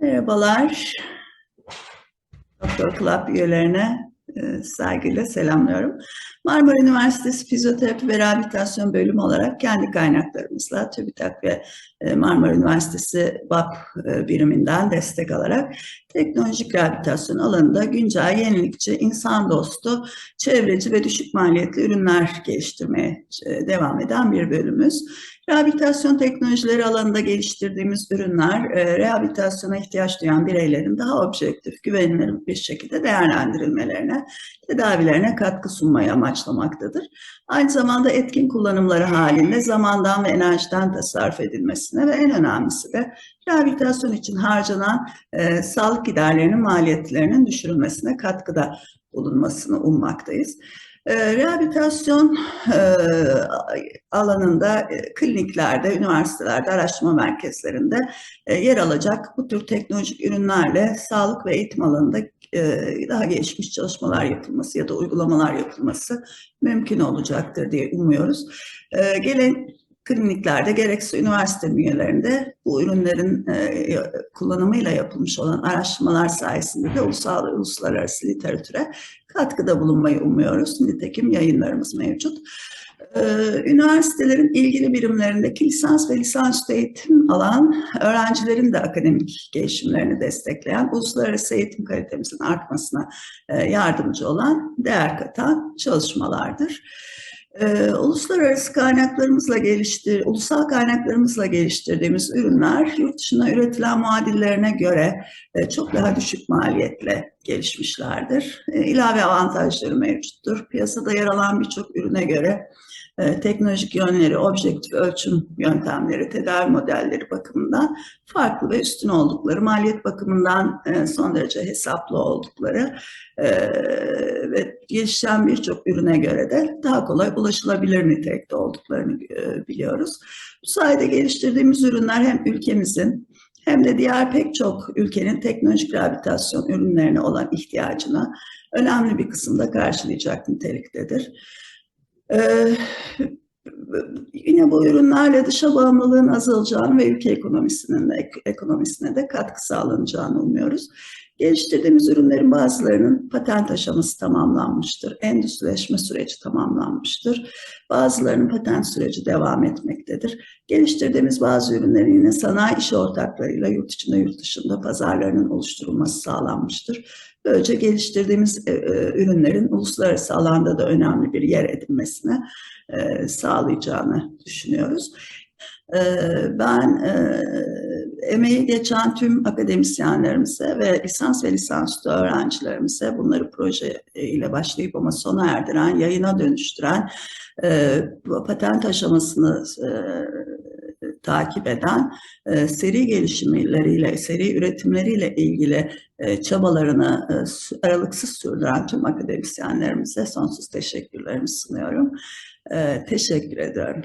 Merhabalar. Doktor Club üyelerine e, saygıyla selamlıyorum. Marmara Üniversitesi Fizyoterapi ve Rehabilitasyon Bölümü olarak kendi kaynaklarımızla TÜBİTAK ve e, Marmara Üniversitesi BAP e, biriminden destek alarak teknolojik rehabilitasyon alanında güncel, yenilikçi, insan dostu, çevreci ve düşük maliyetli ürünler geliştirmeye e, devam eden bir bölümümüz. Rehabilitasyon teknolojileri alanında geliştirdiğimiz ürünler, rehabilitasyona ihtiyaç duyan bireylerin daha objektif, güvenilir bir şekilde değerlendirilmelerine, tedavilerine katkı sunmayı amaçlamaktadır. Aynı zamanda etkin kullanımları halinde zamandan ve enerjiden tasarruf edilmesine ve en önemlisi de rehabilitasyon için harcanan e, sağlık giderlerinin maliyetlerinin düşürülmesine katkıda bulunmasını ummaktayız. E, rehabilitasyon e, alanında e, kliniklerde, üniversitelerde, araştırma merkezlerinde e, yer alacak bu tür teknolojik ürünlerle sağlık ve eğitim alanında daha gelişmiş çalışmalar yapılması ya da uygulamalar yapılması mümkün olacaktır diye umuyoruz. E, gelen kliniklerde gerekse üniversite bünyelerinde bu ürünlerin e, kullanımıyla yapılmış olan araştırmalar sayesinde de ulusal ve uluslararası literatüre katkıda bulunmayı umuyoruz. Nitekim yayınlarımız mevcut. Ee, üniversitelerin ilgili birimlerindeki lisans ve lisansüstü eğitim alan öğrencilerin de akademik gelişimlerini destekleyen, uluslararası eğitim kalitemizin artmasına e, yardımcı olan, değer katan çalışmalardır. Ee, uluslararası kaynaklarımızla geliştir, ulusal kaynaklarımızla geliştirdiğimiz ürünler yurt dışına üretilen muadillerine göre e, çok daha düşük maliyetle gelişmişlerdir. E, ilave avantajları mevcuttur. Piyasada yer alan birçok ürüne göre e, teknolojik yönleri, objektif ölçüm yöntemleri, tedavi modelleri bakımından farklı ve üstün oldukları, maliyet bakımından e, son derece hesaplı oldukları e, ve gelişen birçok ürüne göre de daha kolay ulaşılabilir nitelikte olduklarını biliyoruz. Bu sayede geliştirdiğimiz ürünler hem ülkemizin hem de diğer pek çok ülkenin teknolojik rehabilitasyon ürünlerine olan ihtiyacını önemli bir kısımda karşılayacak niteliktedir. Ee, yine bu ürünlerle dışa bağımlılığın azalacağını ve ülke ekonomisinin de, ekonomisine de katkı sağlanacağını umuyoruz. Geliştirdiğimiz ürünlerin bazılarının patent aşaması tamamlanmıştır. Endüstrileşme süreci tamamlanmıştır. Bazılarının patent süreci devam etmektedir. Geliştirdiğimiz bazı ürünlerin yine sanayi iş ortaklarıyla yurt içinde yurt dışında pazarlarının oluşturulması sağlanmıştır. Böylece geliştirdiğimiz e, e, ürünlerin uluslararası alanda da önemli bir yer edinmesine e, sağlayacağını düşünüyoruz. Ben emeği geçen tüm akademisyenlerimize ve lisans ve lisansüstü öğrencilerimize bunları proje ile başlayıp ama sona erdiren, yayına dönüştüren, patent aşamasını takip eden e, seri gelişimleriyle, seri üretimleriyle ilgili e, çabalarını e, aralıksız sürdüren tüm akademisyenlerimize sonsuz teşekkürlerimi sunuyorum. E, teşekkür ediyorum.